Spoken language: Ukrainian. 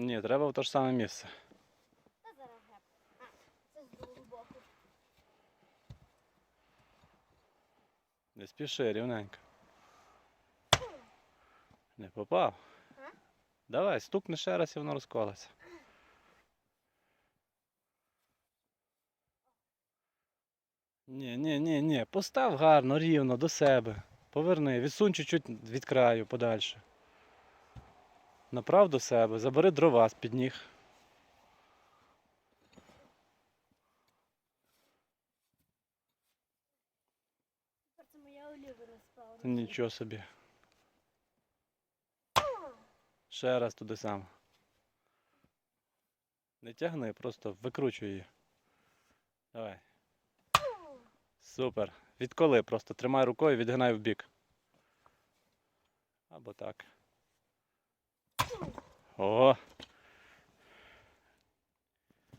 Ні, треба в те ж саме місце. Та зараз геп. А, це з другого боку. Не спіши, рівненько. Не попав. А? Давай, стукни ще раз і воно розколиться. Ні, ні, ні, ні. Постав гарно, рівно, до себе. Поверни, відсунь чуть-чуть від краю подальше. Направ до себе, забери дрова з-під ніг. Тепер це моя улюблена справа. Нічого собі. Ще раз туди сам. Не тягни, просто викручуй її. Давай. Супер. Відколи просто тримай рукою, відгинай в бік. Або так. О!